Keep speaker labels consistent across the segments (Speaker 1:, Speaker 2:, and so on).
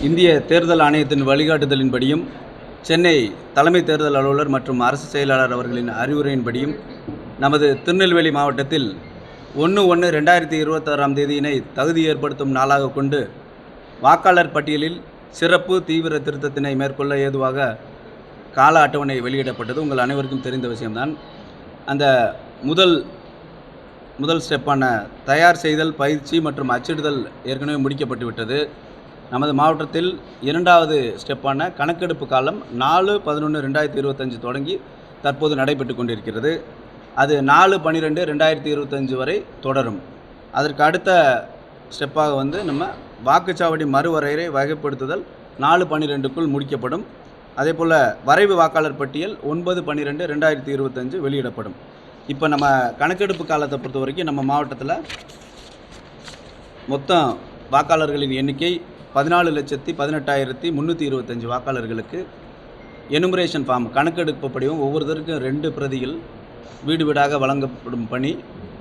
Speaker 1: இந்திய தேர்தல் ஆணையத்தின் வழிகாட்டுதலின்படியும் சென்னை தலைமை தேர்தல் அலுவலர் மற்றும் அரசு செயலாளர் அவர்களின் அறிவுரையின்படியும் நமது திருநெல்வேலி மாவட்டத்தில் ஒன்று ஒன்று ரெண்டாயிரத்தி இருபத்தாறாம் தேதியினை தகுதி ஏற்படுத்தும் நாளாக கொண்டு வாக்காளர் பட்டியலில் சிறப்பு தீவிர திருத்தத்தினை மேற்கொள்ள ஏதுவாக கால அட்டவணை வெளியிடப்பட்டது. உங்கள் அனைவருக்கும் தெரிந்த விஷயம்தான். அந்த முதல் முதல் ஸ்டெப்பான தயார் செய்தல் பயிற்சி மற்றும் அச்சிடுதல் ஏற்கனவே முடிக்கப்பட்டு விட்டது. நமது மாவட்டத்தில் இரண்டாவது ஸ்டெப்பான கணக்கெடுப்பு காலம் நாலு பதினொன்று ரெண்டாயிரத்தி இருபத்தஞ்சு தொடங்கி தற்போது நடைபெற்று கொண்டிருக்கிறது. அது நாலு பன்னிரெண்டு ரெண்டாயிரத்தி இருபத்தஞ்சு வரை தொடரும். அதற்கு அடுத்த ஸ்டெப்பாக வந்து நம்ம வாக்குச்சாவடி மறுவரையறை வகைப்படுத்துதல் நாலு பன்னிரெண்டுக்குள் முடிக்கப்படும். அதே போல் வரைவு வாக்காளர் பட்டியல் ஒன்பது பன்னிரெண்டு ரெண்டாயிரத்தி இருபத்தஞ்சு வெளியிடப்படும். இப்போ நம்ம கணக்கெடுப்பு காலத்தை பொறுத்த வரைக்கும் நம்ம மாவட்டத்தில் மொத்தம் வாக்காளர்களின் எண்ணிக்கை பதினாலு லட்சத்தி பதினெட்டாயிரத்தி முந்நூற்றி இருபத்தஞ்சி வாக்காளர்களுக்கு. எனுமரேஷன் ஃபார்ம் கணக்கெடுப்பு படிவம் ஒவ்வொருத்தருக்கும் ரெண்டு பிரதிகள். வீடு வீடாக வழங்கப்படும் பணி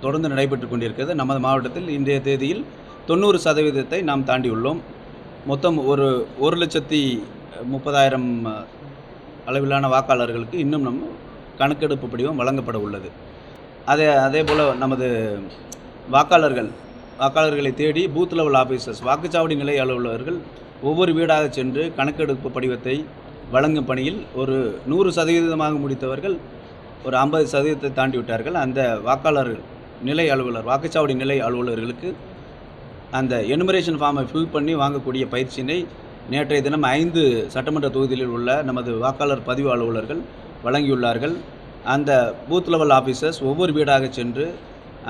Speaker 1: தொடர்ந்து நடைபெற்று கொண்டிருக்கிறது. நமது மாவட்டத்தில் இன்றைய தேதியில் தொண்ணூறு சதவீதத்தை நாம் தாண்டியுள்ளோம். மொத்தம் ஒரு ஒரு லட்சத்தி முப்பதாயிரம் அளவிலான வாக்காளர்களுக்கு இன்னும் நம் கணக்கெடுப்பு படிவம் வழங்கப்பட உள்ளது. அதே அதே போல் நமது வாக்காளர்கள் வாக்காளர்களை தேடி பூத் லெவல் ஆஃபீஸர்ஸ் வாக்குச்சாவடி நிலை அலுவலர்கள் ஒவ்வொரு வீடாக சென்று கணக்கெடுப்பு படிவத்தை வழங்கும் பணியில் ஒரு நூறு சதவீதமாக முடித்தவர்கள் ஒரு ஐம்பது சதவீதத்தை தாண்டி விட்டார்கள். அந்த வாக்காளர் நிலை அலுவலர் வாக்குச்சாவடி நிலை அலுவலர்களுக்கு அந்த எனுமரேஷன் ஃபார்மை ஃபில் பண்ணி வாங்கக்கூடிய பயிற்சியினை நேற்றைய தினம் ஐந்து சட்டமன்ற தொகுதிகளில் உள்ள நமது வாக்காளர் பதிவு அலுவலர்கள் வழங்கியுள்ளார்கள். அந்த பூத் லெவல் ஆஃபீஸர்ஸ் ஒவ்வொரு வீடாக சென்று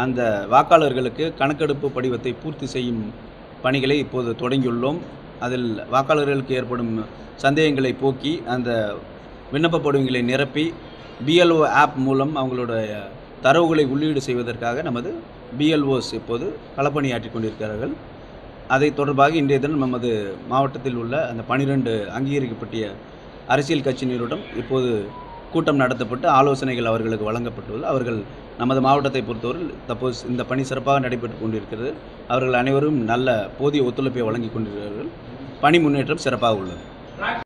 Speaker 1: அந்த வாக்காளர்களுக்கு கணக்கெடுப்பு படிவத்தை பூர்த்தி செய்யும் பணிகளை இப்போது தொடங்கியுள்ளோம். அதில் வாக்காளர்களுக்கு ஏற்படும் சந்தேகங்களை போக்கி அந்த விண்ணப்ப படிவங்களை நிரப்பி பிஎல்ஓ ஆப் மூலம் அவங்களுடைய தரவுகளை உள்ளீடு செய்வதற்காக நமது பிஎல்ஓஸ் இப்போது களப்பணியாற்றி கொண்டிருக்கிறார்கள். அதை தொடர்பாக இன்றைய தினம் நமது மாவட்டத்தில் உள்ள அந்த பனிரெண்டு அங்கீகரிக்கப்பட்ட அரசியல் கட்சியினரிடம் இப்போது கூட்டம் நடத்தப்பட்டு ஆலோசனைகள் அவர்களுக்கு வழங்கப்பட்டுள்ளது. அவர்கள் நமது மாவட்டத்தை பொறுத்தவரை தற்போது இந்த பணி சிறப்பாக நடைபெற்று கொண்டிருக்கிறது. அவர்கள் அனைவரும் நல்ல போதிய ஒத்துழைப்பை வழங்கி கொண்டிருக்கிறார்கள். பணி முன்னேற்றம் சிறப்பாக உள்ளது.